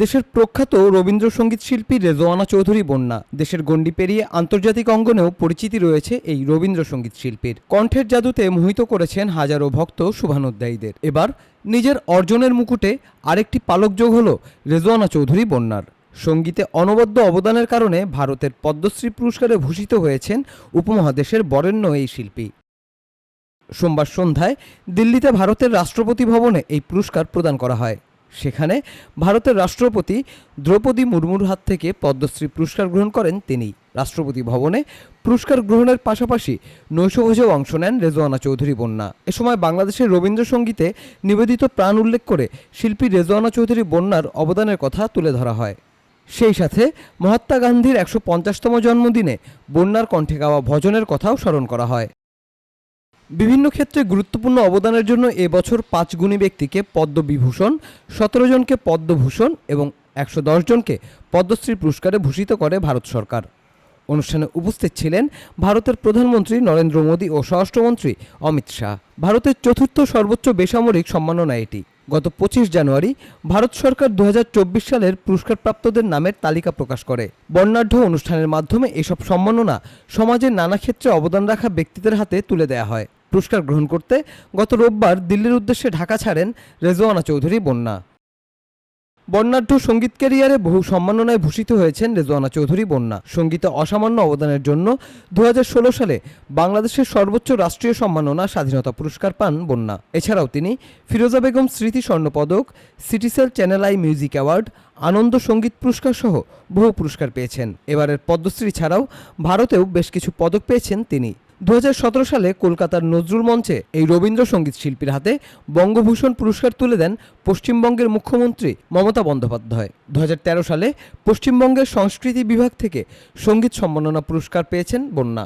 দেশের প্রখ্যাত রবীন্দ্রসঙ্গীত শিল্পী রেজওয়ানা চৌধুরী বন্যা। দেশের গণ্ডি পেরিয়ে আন্তর্জাতিক অঙ্গনেও পরিচিতি রয়েছে এই রবীন্দ্রসঙ্গীত শিল্পীর। কণ্ঠের জাদুতে মোহিত করেছেন হাজারো ভক্ত শুভানুধ্যায়ীদের। এবার নিজের অর্জনের মুকুটে আরেকটি পালক যোগ হল রেজওয়ানা চৌধুরী বন্যার। সঙ্গীতে অনবদ্য অবদানের কারণে ভারতের পদ্মশ্রী পুরস্কারে ভূষিত হয়েছেন উপমহাদেশের বরেণ্য এই শিল্পী। সোমবার সন্ধ্যায় দিল্লিতে ভারতের রাষ্ট্রপতি ভবনে এই পুরস্কার প্রদান করা হয়। সেখানে ভারতের রাষ্ট্রপতি দ্রৌপদী মুর্মুর হাত থেকে পদ্মশ্রী পুরস্কার গ্রহণ করেন তিনি। রাষ্ট্রপতি ভবনে পুরস্কার গ্রহণের পাশাপাশি নৈশভোজেও অংশ নেন রেজওয়ানা চৌধুরী বন্যা। এ সময় বাংলাদেশের রবীন্দ্রসঙ্গীতে নিবেদিত প্রাণ উল্লেখ করে শিল্পী রেজওয়ানা চৌধুরী বন্যার অবদানের কথা তুলে ধরা হয়। সেই সাথে মহাত্মা গান্ধীর একশো পঞ্চাশতম জন্মদিনে বন্যার কণ্ঠে গাওয়া ভজনের কথাও স্মরণ করা হয়। বিভিন্ন ক্ষেত্রে গুরুত্বপূর্ণ অবদানের জন্য এবছর পাঁচ গুণী ব্যক্তিকে পদ্মবিভূষণ, সতেরো জনকে পদ্মভূষণ এবং একশো দশ জনকে পদ্মশ্রী পুরস্কারে ভূষিত করে ভারত সরকার। অনুষ্ঠানে উপস্থিত ছিলেন ভারতের প্রধানমন্ত্রী নরেন্দ্র মোদী ও স্বরাষ্ট্রমন্ত্রী অমিত শাহ। ভারতের চতুর্থ সর্বোচ্চ বেসামরিক সম্মাননা এটি। গত পঁচিশ জানুয়ারি ভারত সরকার দু হাজার চব্বিশ সালের পুরস্কারপ্রাপ্তদের নামের তালিকা প্রকাশ করে। বর্ণাঢ্য অনুষ্ঠানের মাধ্যমে এসব সম্মাননা সমাজের নানা ক্ষেত্রে অবদান রাখা ব্যক্তিদের হাতে তুলে দেওয়া হয়। পুরস্কার গ্রহণ করতে গত রোববার দিল্লির উদ্দেশ্যে ঢাকা ছাড়েন রেজওয়ানা চৌধুরী বন্যা। বর্ণাঢ্য সংগীত ক্যারিয়ারে বহু সম্মাননায় ভূষিত হয়েছেন রেজওয়ানা চৌধুরী বন্যা। সঙ্গীতে অসামান্য অবদানের জন্য দু হাজার ষোলো সালে বাংলাদেশের সর্বোচ্চ রাষ্ট্রীয় সম্মাননা স্বাধীনতা পুরস্কার পান বন্যা। এছাড়াও তিনি ফিরোজা বেগম স্মৃতি স্বর্ণপদক, Citycell channel I music award, আনন্দ সংগীত পুরস্কার সহ বহু পুরস্কার পেয়েছেন। এবারের পদ্মশ্রী ছাড়াও ভারতেও বেশ কিছু পদক পেয়েছেন তিনি। দু হাজার সতেরো সালে কলকাতার নজরুল মঞ্চে এই রবীন্দ্রসঙ্গীত শিল্পীর হাতে বঙ্গভূষণ পুরস্কার তুলে দেন পশ্চিমবঙ্গের মুখ্যমন্ত্রী মমতা বন্দ্যোপাধ্যায়। দু হাজার তেরো সালে পশ্চিমবঙ্গের সংস্কৃতি বিভাগ থেকে সংগীত সম্মাননা পুরস্কার পেয়েছেন বন্যা।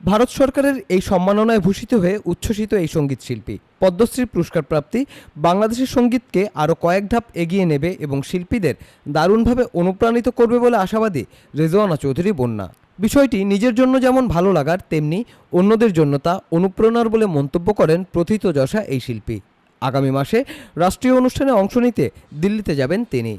ভারত সরকারের এই সম্মাননায় ভূষিত হয়ে উচ্ছ্বসিত এই সংগীত শিল্পী। পদ্মশ্রী পুরস্কার প্রাপ্তি বাংলাদেশের সঙ্গীতকে আরও কয়েক ধাপ এগিয়ে নেবে এবং শিল্পীদের দারুণভাবে অনুপ্রাণিত করবে বলে আশাবাদী রেজওয়ানা চৌধুরী বন্যা। বিষয়টি নিজের জন্য যেমন ভালো লাগার, তেমনি অন্যদের জন্য তা অনুপ্রেরণার বলে মন্তব্য করেন প্রথিতযশা এই শিল্পী। আগামী মাসে রাষ্ট্রীয় অনুষ্ঠানে অংশ নিতে দিল্লিতে যাবেন তিনি।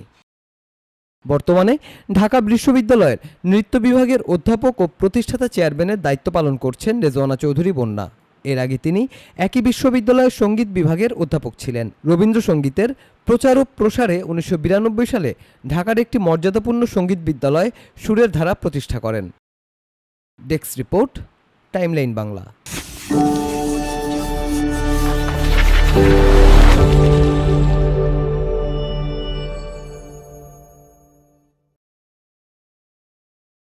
বর্তমানে ঢাকা বিশ্ববিদ্যালয়ের নৃত্য বিভাগের অধ্যাপক ও প্রতিষ্ঠাতা চেয়ারম্যানের দায়িত্ব পালন করছেন রেজওয়ানা চৌধুরী বন্যা। এর আগে তিনি একই বিশ্ববিদ্যালয়ের সংগীত বিভাগের অধ্যাপক ছিলেন। রবীন্দ্রসঙ্গীতের প্রচার ও প্রসারে উনিশশো বিরানব্বই সালে ঢাকার একটি মর্যাদাপূর্ণ সংগীত বিদ্যালয় সুরের ধারা প্রতিষ্ঠা করেন। Desk report, Timeline Bangla.